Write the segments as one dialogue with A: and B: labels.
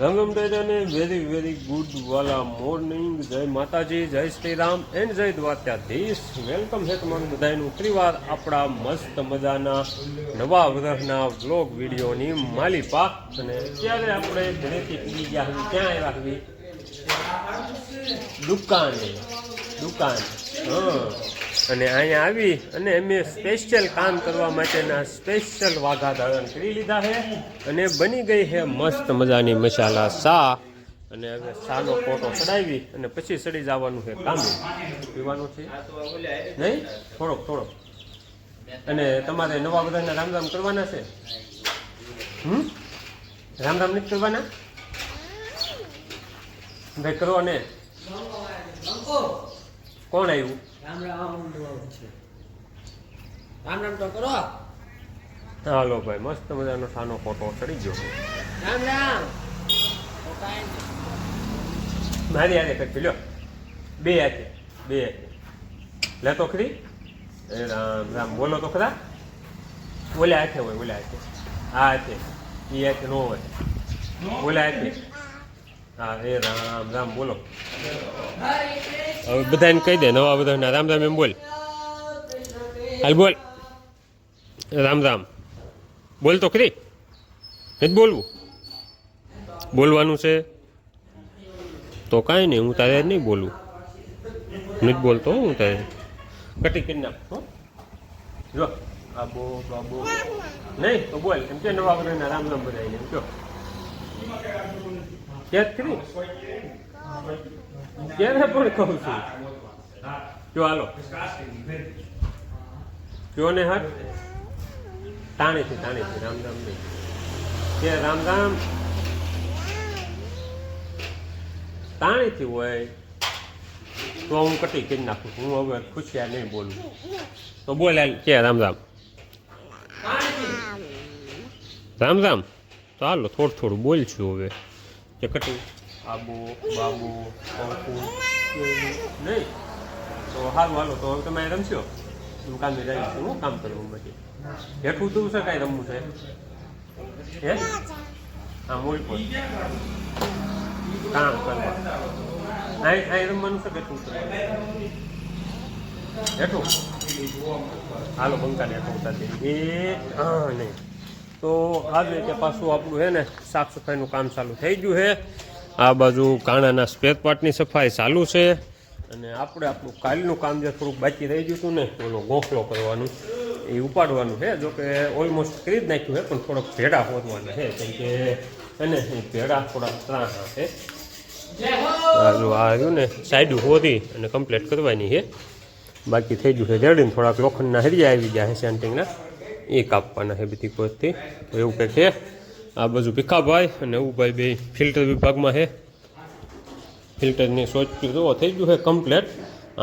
A: રામ દાદાને very very good વાલા morning જય માતાજી, જય શ્રી રામ એન્ડ જય દ્વારકાધીશ. વેલકમ છે તમારું બધાનું. ફરીવાર આપણા મસ્ત મજાના નવા વર્ષના વ્લોગ વિડીયોની માલિપા. અને અત્યારે આપણે ઘરેથી પી ગયા હતી ક્યાં રાખવી દુકાને. દુકાન. હા. અને અહીંયા આવી અને અમે સ્પેશિયલ કામ કરવા માટેના સ્પેશિયલ વાઘા ધારણ કરી લીધા છે. અને બની ગઈ છે મસ્ત મજાની મસાલા સા અને હવે સાનો ફોટો ચડાવી અને પછી ચડી જવાનું છે કામ. પીવાનું છે? નહીં? થોડોક થોડોક. અને તમારે નવા બધાને રામ રામ કરવાના છે? હમ? રામ રામ નથી કરવાના? ભાઈ, કરો ને. કોણ આવ્યું?
B: રામ રામ છે રામ રામ તો કરો.
A: હાલો ભાઈ મસ્ત મજાનો સાનો ફોટો ચડી ગયો.
B: રામ રામ.
A: મારી હારે કઈ લ્યો. બે હાથે બે હાથે. લે તો ખરી. રામ રામ બોલો તો ખરા. ઓલા હાથે હોય ઓલા હાથે. આ હાથે એ હાથે નો હોય. ઓલા હાથે. હા એ રામ રામ બોલો. હવે બધાને કહી દે નવા બધાને. રામ રામ એમ બોલ. હાલ બોલ. રામ રામ. બોલ તો ખરી. નથી બોલવું. બોલવાનું છે. તો કાંઈ નહીં હું તારે નહીં બોલું નથી બોલતો હું તારે. કટી કરી નાખ હો. જો. આબો બાબો. નહીં તો બોલ. એમ કે નવા બધાના રામ રામ બધાને એમ કયો ક્યાં ખરી ક્યારે પણ કહું છું? જો હાલો. કયો ને હાથ. તાણેથી તાણેથી રામ રામ નહીં. કે રામ રામ. તાણેથી હોય તો હું કટી કરી નાખું. હું હવે ખુશિયા નહીં બોલું. તો બોલ કે રામ રામ. રામ રામ. તો હાલો થોડું થોડું બોલ છું હવે. કે કટું. આબુ, બાબુ પંકુ કેવું નહીં. તો સારું હાલો. તો હવે તમે રમશો? હું કામે જાય છું હું કામ કરવું પછી હેઠું તું છે કાંઈ રમવું છે? હે? હા, મૂળ પર. કામ કરવા. અહીં અહીં રમવાનું છે બેઠું હેઠું? હાલો પંખાને હેઠું ઉતારી એ, હા, નહીં. તો આવી રીતે પાછું આપણું હે ને, સાફ સફાઈનું કામ ચાલુ થઈ ગયું છે. આ બાજુ કાણાના સ્પેર પાર્ટની સફાઈ ચાલુ છે. અને આપણે આપણું કાલનું કામ જે થોડુંક બાકી રહી ગયું હતું ને ઓલો ગોખલો કરવાનું, એ ઉપાડવાનું છે. જોકે ઓલમોસ્ટ કરી જ નાખ્યું છે, પણ થોડોક ભેડા હોદવાના છે, કેમ કે એને ભેડા થોડાક ત્રાણા છે જો આ રહ્યું ને સાઈડ હોતી અને કમ્પ્લીટ કરવાની છે. બાકી થઈ ગયું છે રેડીને થોડાક લોખંડના હરિયા આવી ગયા છે સેન્ટિંગના એ કાપવાના છે બધી કોઈથી એવું કંઈક છે. આ બાજુ ભીખાભાઈ અને ઉભાઈ બે ફિલ્ટર વિભાગમાં છે. ફિલ્ટરની સોચતું જુઓ થઈ ગયું છે કમ્પ્લેટ.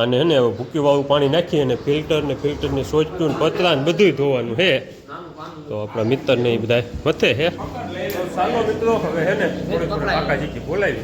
A: અને એને હવે ભૂકી વાળું પાણી નાખી અને ફિલ્ટર ને ફિલ્ટરની સોચતું ને પતરા ને બધું ધોવાનું છે. તો આપણા મિત્ર ને એ બધા મથે છે. હે ને કાકાજી બોલાવી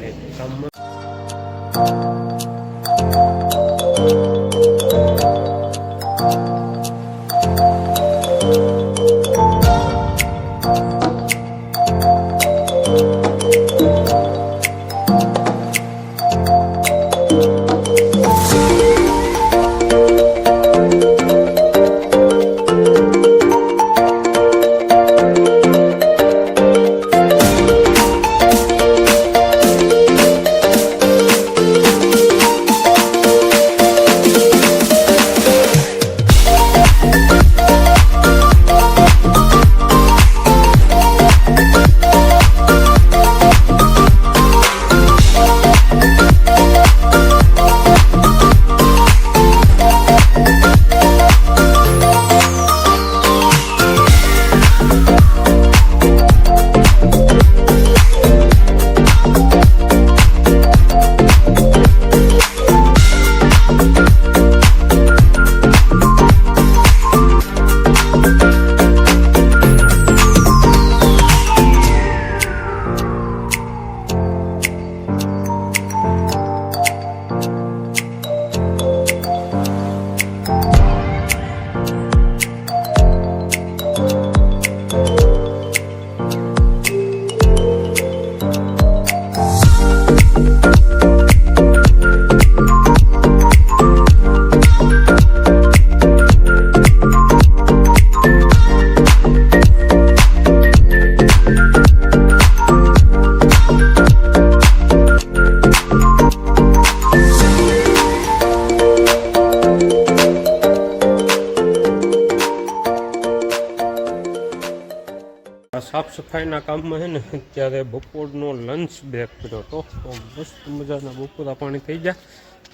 A: સફાઈના કામમાં છે ને ત્યારે બપોરનો લંચ બ્રેક કર્યો હતો. તો મસ્ત મજાના બપોરા પાણી થઈ ગયા.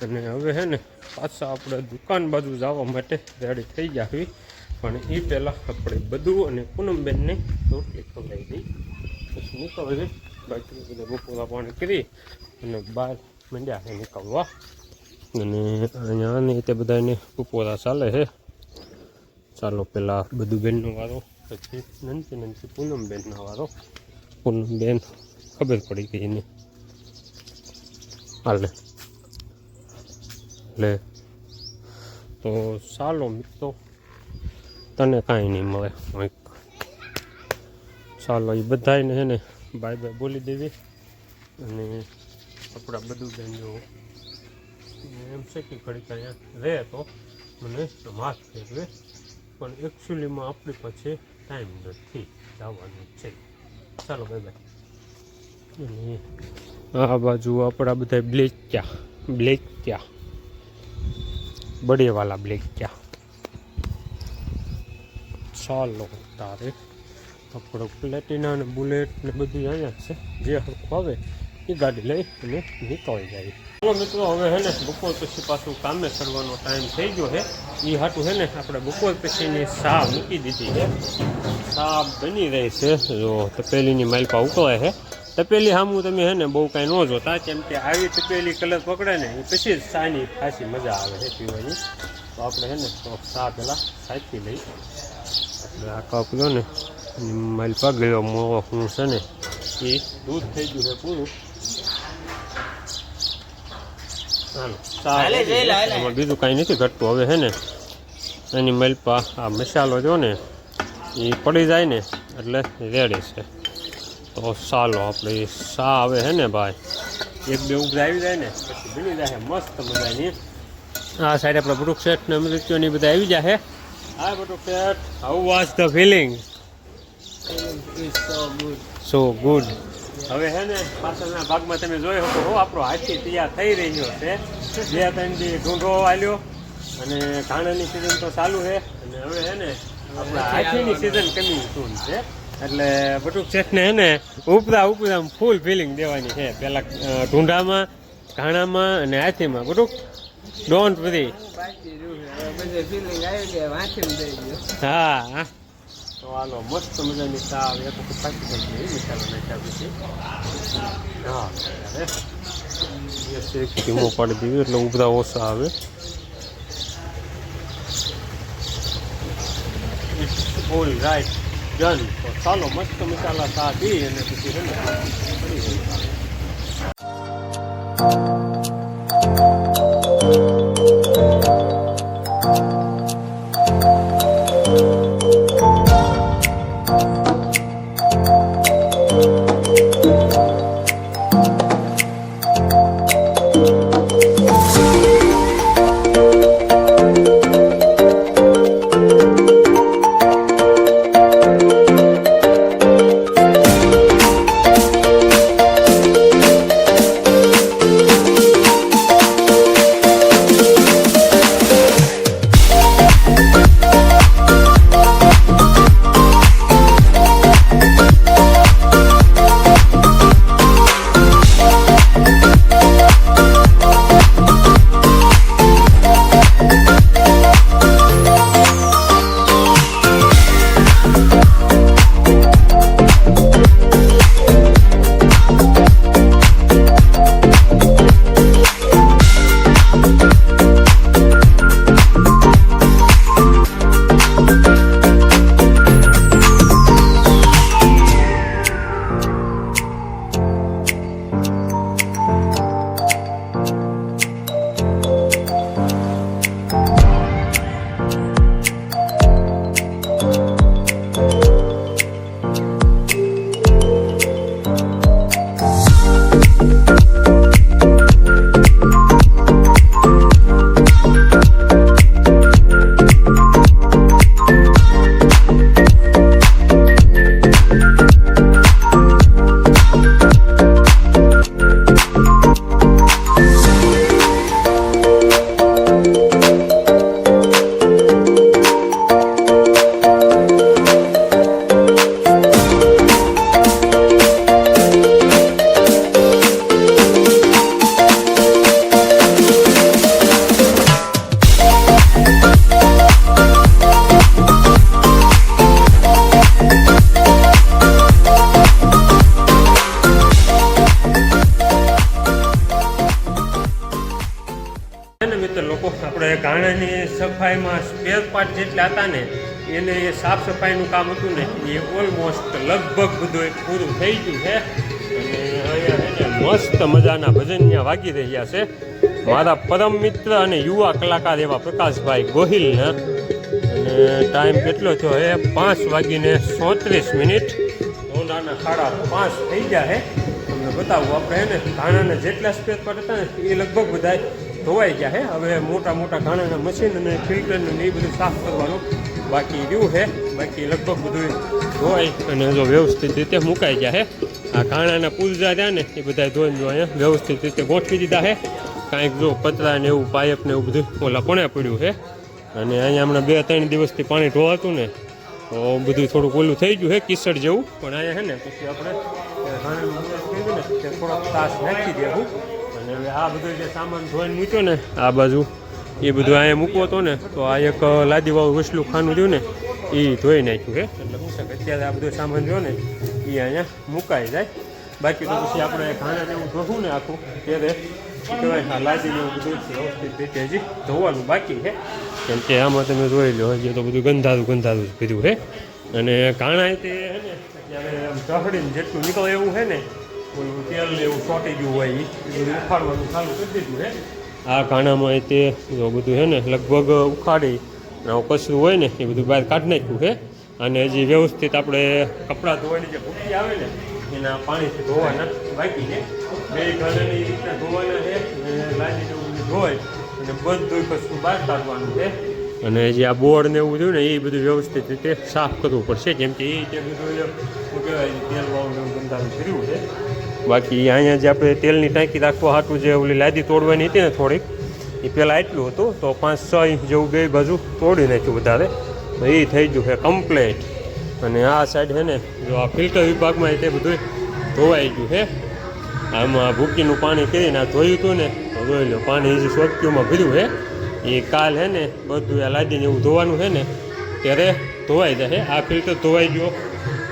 A: અને હવે છે ને, પાછા આપણે દુકાન બાજુ જવા માટે રેડી થઈ હોય પણ એ પહેલાં આપણે બધું અને પૂનમબેનને રોટલી ખવડાવી દઈ પછી નીકળવી બાકી બધા બપોરા પાણી કરી અને બહાર મંડ્યા નીકળવા. અને અહીંયા ને તે બધાને બપોરા ચાલે છે. ચાલો, પેલા બધું બેનનો વારો. પછી નંતી નંતી પૂનમબેનનો વારો પૂનમબેન ખબર પડી ગઈ એને. હાલે. લે. તો ચાલો મિત્રો, તને કાંઈ નહીં મળે. કંઈક ચાલો, એ બધાને છે ને, બાય બાય બોલી દેવી. અને આપણા બધું બેન જો એમ છે કે ઘડીક અહીંયા રહે તો. મને માફ ફેરવે પણ એકચ્યુઅલીમાં આપણી પાસે ટાઈમ નથી. જવાનું છે ચાલો બાય બાય આ બાજુ આપણા બધા બ્લેક ક્યાં? બ્લેક ક્યાં? બડેવાલા બ્લેક ક્યાં? ચાલો તારે. આપણો પ્લેટિના અને બુલેટ ને બધું અહીંયા છે. જે હરખું આવે, એ ગાડી લઈ અને નીકળી જાય. મિત્રો હવે હે ને બપોર પછી પાછું કામે ચડવાનો ટાઈમ થઈ ગયો છે એ હાટું છે ને આપણે બપોર પછીની સા મૂકી દીધી છે સા બની રહી છે. જો તપેલીની માલપા ઉકળાય છે તપેલી સામું તમે હે ને બહુ કાંઈ ન જોતા, કેમ કે આવી તપેલી કલર પકડે ને એ પછી જ સાની ખાસી મજા આવે છે પીવાની. તો આપણે હે ને તો સા પહેલાં સાચી લઈ. આપણે આ કપ લો ને માલપા ગયો મોવો હું છે ને. એ દૂધ થઈ ગયું છે પૂરું. હાલો ચા
B: હાલે જઈ લે, હાલે.
A: આમાં બીજું કાંઈ નથી ઘટતું. હવે હે ને એની મલપા આ મસાલો જો ને એ પડી જાય ને એટલે રેડી છે. તો ચાલો આપણે એ સા આવે હે ને ભાઈ. એક બે ઉભરા આવી જાય ને પછી ભીની જાય મસ્ત મજાની. આ સાઈડ આપણે બટુક શેઠ ને મૃત્યુ ને બધા આવી જાય હા Batuk Seth how was the feeling so good હવે હે ને પાછળના ભાગમાં તમે જોઈ શકો હો આપણો હાથી તૈયાર થઈ રહ્યો છે. બે ત્રણ દી ઢૂંઢો આલ્યો અને ઘાણાની સિઝન તો ચાલુ છે. અને હવે હે ને આપણા હાથીની સિઝન કમી સૂન છે. એટલે બટુક શેઠને હે ને ઉપરા ઉપરા ફૂલ ફિલિંગ દેવાની છે. પેલા અ, ઢૂંઢામાં ઘાણામાં અને હાથીમાં. બટુક ડોન્ટ
B: બધે.
A: હા હા. તો હાલો મસ્ત મજાની ચા આવે. એક વખત પાકી થઈ ગઈ મસાલો નાખ્યા પછી. હા ધીમો પાડી દીધું એટલે ઉભરા ઓછા આવે. ઓલ રાઈટ ડન તો ચાલો મસ્ત મસાલા ચા પી અને પછી આપણે ગાણાની સફાઈમાં સ્પેર પાર્ટ જેટલા હતા ને, એને એ સાફ સફાઈનું કામ હતું ને, એ ઓલમોસ્ટ લગભગ બધું પૂરું થઈ ગયું છે. અને અહીંયા છે મસ્ત મજાના ભજન ત્યાં વાગી રહ્યા છે. મારા પરમ મિત્ર અને યુવા કલાકાર એવા પ્રકાશભાઈ ગોહિલના અને ટાઈમ કેટલો થયો હે? પાંચ વાગીને સોત્રીસ મિનિટ. ઊંડાના સાડા પાંચ થઈ ગયા છે તમને બતાવું, આપણે હે ને ધાણાના જેટલા સ્પેર પાર્ટ હતા ને, એ લગભગ બધા ધોવાઈ ગયા છે હવે મોટા મોટા ઘાણાના મશીન અને ફિલ્ટરનું એ બધું સાફ કરવાનું બાકી રહ્યું છે બાકી લગભગ બધું ધોવાઈ અને જો વ્યવસ્થિત રીતે મુકાઈ ગયા છે આ ઘાણાના પૂજા રહ્યા ને, એ બધા ધોઈને જો અહીંયા વ્યવસ્થિત રીતે ગોઠવી દીધા છે કાંઈક જો પતરા ને એવું પાઇપ ને એવું બધું ઓલા પણ પડ્યું છે અને અહીંયા હમણાં બે ત્રણ દિવસથી પાણી ઢોવાતું ને, તો બધું થોડુંક ઓલું થઈ ગયું છે કિસડ જેવું. પણ અહીંયા છે ને, પછી આપણે ઘાણાનું ને થોડોક તાસ નાખી દેવું. હવે આ બધો જે સામાન ધોઈને મૂક્યો ને, આ બાજુ, એ બધું અહીંયા મૂકવો હતો ને, તો આ એક લાદીવાળું વસલું ખાનું જોયું ને એ ધોઈ નાખ્યું, હે? એટલે છે અત્યારે આ બધો સામાન જો ને એ અહીંયા મુકાઈ જાય. બાકી તો પછી આપણે ઘાણા જેવું ધોવું ને આખું, ત્યારે કહેવાય લાદી જેવું વ્યવસ્થિત રીતે હજી ધોવાનું બાકી છે. કેમ કે આમાં તમે જોઈ લો, હજી તો બધું ગંધારું ગંધારું જ છે અને કાણા તે છે ને ચહડીને જેટલું નીકળે એવું છે ને તેલ ને એવું ચોંટી ગયું હોય એ ઉખાડવાનું આ કાણામાં તે જો બધું છે ને, લગભગ ઉખાડી કચરું હોય ને, એ બધું બહાર કાઢી નાખ્યું છે અને હજી વ્યવસ્થિત આપણે કપડાં ધોવાની જે ભૂકી આવે ને, એના પાણીથી ધોવાના બાકી છે બે ઘણાની રીતના ધોવાના છે લાદી જેવું બધું અને બધું કશું બહાર કાઢવાનું છે અને જે આ બોર્ડ ને એવું થયું ને, એ બધું વ્યવસ્થિત રીતે સાફ કરવું પડશે, જેમ કે એ જે બધું શું કહેવાય તેલ વાળું ધંધાનું કર્યું છે બાકી અહીંયા જે આપણે તેલની ટાંકી રાખવા હાટું જે ઓલી લાદી તોડવાની હતી ને થોડીક, એ પહેલાં એટલું હતું, તો પાંચ છ ઇંચ જેવું બે બાજુ તોડી નાખ્યું વધારે, તો એ થઈ ગયું છે કમ્પ્લેટ અને આ સાઈડ છે ને, જો આ ફિલ્ટર વિભાગમાં તે બધું ધોવાઈ ગયું છે. આમાં ભૂકીનું પાણી કરીને આ ધોયું હતું ને, તો જોઈ લો, પાણી જે સોપક્યુમાં ભર્યું છે. એ કાલ છે ને, બધું આ લાદીને એવું ધોવાનું છે ને, ત્યારે ધોવાઈ જશે આ ફિલ્ટર ધોવાઈ ગયો,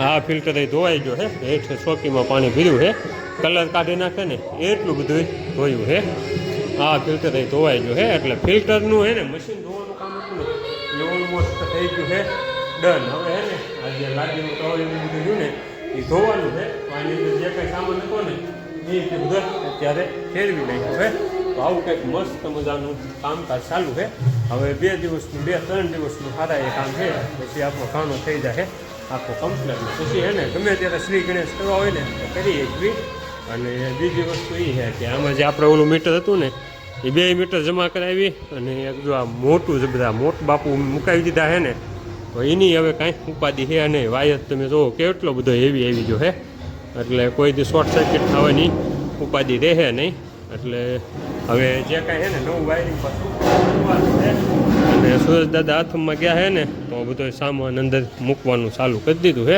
A: આ ફિલ્ટર ધોવાઈ ગયો છે. હેઠ ચોકીમાં પાણી ભર્યું છે. કલર કાઢી નાખે ને એટલું બધું ધોયું હે. આ ફિલ્ટર એ ધોવાઈ ગયો હે, એટલે ફિલ્ટરનું છે ને મશીન ધોવાનું કામ હતું ને ઓલમોસ્ટ થઈ ગયું હે. ડન હવે હે ને, આ જે લાદીનું ટોવેલ બધું ગયું ને, એ ધોવાનું છે આની અંદર જે કંઈ સામાન હતો ને, એ બધું અત્યારે ફેરવી નાખ્યું હે. તો આવું કંઈક મસ્ત મજાનું કામકાજ ચાલુ છે હવે બે દિવસનું, બે, ત્રણ દિવસનું સારા એ કામ છે પછી આપણો ખાણો થઈ જાય આખો કમ્પ્લેટ પછી હે ને, ગમે ત્યારે શ્રી ગણેશ કરવા હોય ને, તો કરીએ જ અને બીજી વસ્તુ એ છે કે આમાં જે આપણે ઓલું મીટર હતું ને એ બે મીટર જમા કરાવી અને એક જો આ મોટું જ બધા મોટ બાપુ મુકાવી દીધા છે ને, તો એની હવે કાંઈ ઉપાધિ છે નહીં. વાયર તમે જુઓ કેટલો બધો હેવી આવી જો હે એટલે કોઈ દી શોર્ટ સર્કિટ થવાની ઉપાધિ રહે નહીં. એટલે હવે જે કાંઈ છે ને નવું વાયરિંગ પાછું અને સુરેશ દાદા હાથમાં ગયા છે ને, તો બધો સામાન અંદર મૂકવાનું ચાલુ કરી દીધું હે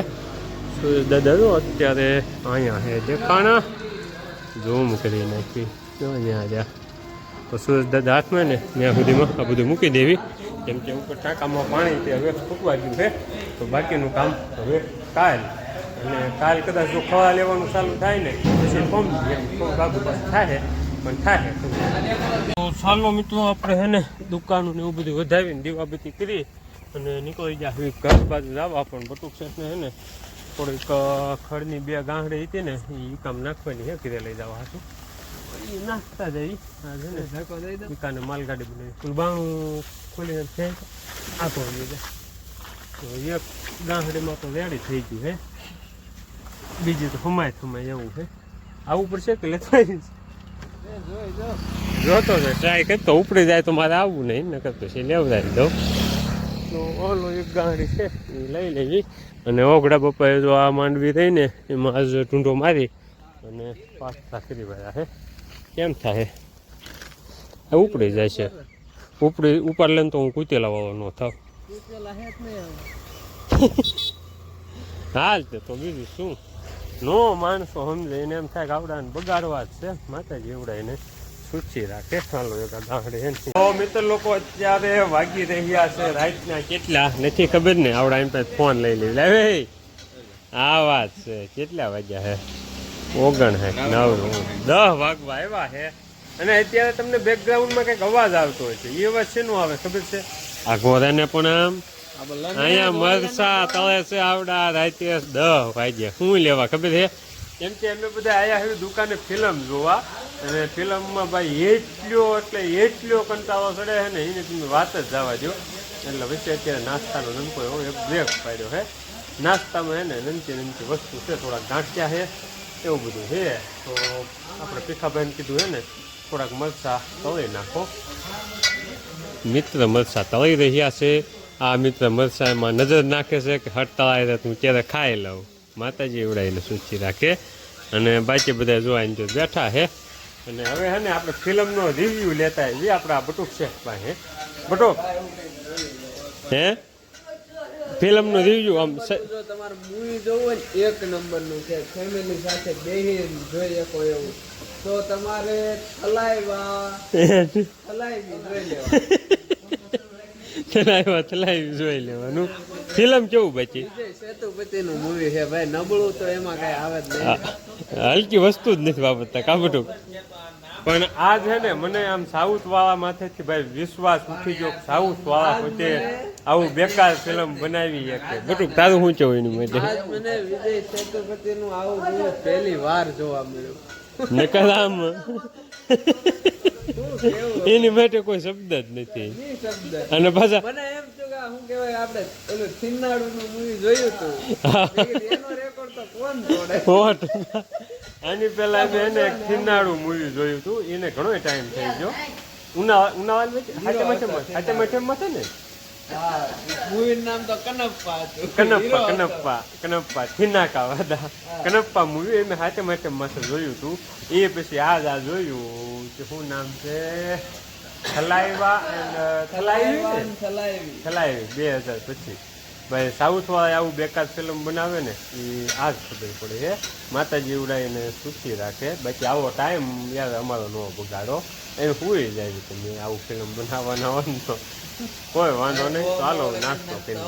A: સુરેશ દાદા જો અત્યારે અહીંયા છે. દેખાણા. ઝૂમ મૂકી નાખી. જો, અહીંયા જા. તો સુરેશ દાદા હાથમાં ને ત્યાં સુધીમાં આ બધું મૂકી દેવી. કેમ કે ઉપર ટાંકામાં પાણી તે હવે ફૂટવા ગયું છે. તો બાકીનું કામ હવે કાલ. અને કાલ કદાચ જો ખવા લેવાનું ચાલુ થાય ને પછી ફોર્મ એમ બાબુ પાસે થાય પણ થાય તો ચાલો મિત્રો, આપણે હે ને દુકાનો ને એવું બધું વધાવીને દીવાબત્તી કરી અને નીકળી હવે ઘર બાજુ જવા. પણ બટુક શેઠને ને થોડીક ખડની બે ગાંઠડી હતી ને એ કામ નાખવાની હે ઘરે લઈ જવા હતું એ નાખતા જઈ છે ને. દુકાને માલગાડી બનાવી. કુલબાણું ખોલીને ફેંક આખો લીધે તો એક ગાંઠડીમાં તો રેડી થઈ ગયું હે. બીજી તો હમાય થમાય એવું છે આવું પડશે કે લેતા? જોતો ટ્રાય કરતો ઉપડી જાય તો મારે આવવું નહીં નકર પછી જાય દઉં. તો ઓલો એક ગાંડી છે એ લઈ લેવી અને ઓગડા પપ્પાએ જો આ માંડવી થઈને એમાં આજ ઢૂંઢો મારી અને પાસ્તા કરી રહ્યા છે. કેમ થાય? આ ઉપડી જાય છે. ઉપડી ઉપર લઈને તો હું કૂતેલા વાળો ન થાવ. હાલ તે તો બીજું શું? નો માણસો સમજે એને એમ થાય કે આવડાને બગાડવા જ છે. માતાજી એવડાઈને સૂચી રાખે. ચાલો એક મિત્ર લોકો અત્યારે વાગી રહ્યા છે, રાતના કેટલા? નથી ખબર ને, આવડા એમ પાસે ફોન લઈ લઈ. લે આ વાત છે, કેટલા વાગ્યા હે? ઓગણ હે, નવ. દસ વાગવા આવ્યા હે. અને અત્યારે તમને બેકગ્રાઉન્ડમાં કંઈક અવાજ આવતો હોય છે. એ અવાજ શેનો આવે, ખબર છે? આ ઘોડાને પણ આમ? અહીંયા મરસા તળે છે આવડા રાતે દહ વાગ્યા. શું લેવા, ખબર છે? કેમ કે અમે બધા આયા હવે દુકાને ફિલ્મ જોવા. અને ફિલ્મમાં ભાઈ એટલો, એટલે એટલો કંટાળો ચડે છે ને, એને તમે વાત જ જવા દો એટલે વચ્ચે અત્યારે નાસ્તાનો નમકો એવો એક બ્રેક પાડ્યો છે. નાસ્તામાં હે ને નમતી નમતી વસ્તુ છે, થોડાક ગાંઠિયા છે, એવું બધું છે. તો આપણે પીખાભાઈને કીધું હે ને, થોડાક મરચા તળી નાખો. મિત્ર મરચા તળી રહ્યા છે. આ મિત્ર મરચા એમાં નજર નાખે છે કે હટ તળાય હું ત્યારે ખાઈ લઉં. માતાજી એવડાવીને સૂચી રાખે. અને બાકી બધા જોઈને જો બેઠા છે. અને હવે હે ને આપણે ફિલ્મનો રિવ્યુ લેતા આવીએ. આપણા બટુક શેખ પાસે. બટુક. હે? ફિલ્મનો રિવ્યુ આમ
B: જો તમારે મૂવી જોવું હોય ને એક નંબરનું છે ફેમિલી સાથે બેહીને જોઈ શકો એવું. તો તમારે થલાઈવા થલાઈવી જોઈ લેવા
A: ચલાવ્યા ચલાવી જોઈ લેવાનું. ફિલ્મ કેવું બચી?
B: સેતુપતિનું મૂવી છે ભાઈ. નબળું તો એમાં કઈ આવે જ નહીં.
A: હલકી વસ્તુ જ નથી વાપરતા કાબટુક પણ આ છે ને મને આમ સાઉથ વાળા માથેથી ભાઈ વિશ્વાસ ઉઠી ગયો સાઉથ વાળા પોતે આવું બેકાર ફિલ્મ બનાવી શકે. બટુક તારું શું ચો એની માટે
B: મને વિજય સેતુપતિનું આવું મૂવી પહેલી વાર જોવા મળ્યું.
A: નકર આમ એની માટે કોઈ શબ્દ જ નથી. અને પાછા
B: મને એમ થયું કે આ શું કહેવાય આપણે પેલું થિન્નાડુનું મૂવી જોયું હતું એનો રેકોર્ડ તો કોણ તોડે
A: આની પહેલા મેં એને એક મૂવી જોયું હતું એને ઘણો ટાઈમ થઈ ગયો. ઉના ઉનાળા હાથે માથે ને?
B: કનપ્પા
A: કનપ્પા કનપ્પા વાદા. કનપ્પા મૂવી એમ હાથે માથે માથે જોયું હતું એ પછી આજ આ જોયું કે શું નામ છે? થલાઈવા ને?
B: થલાઈવી.
A: થલાઈવી બે હજાર પછી ભાઈ સાઉથ વાળા આવું બેકાર ફિલ્મ બનાવે ને એ આ જ ખબર પડે છે માતાજી ઉડાઈને સુખી રાખે. બાકી આવો ટાઈમ યાર અમારો ન બગાડો. એ હુઈ જાય તમે આવું ફિલ્મ બનાવવાના હોય તો. કોઈ વાંધો નહીં ચાલો નાસ્તો
B: ફિલ્મ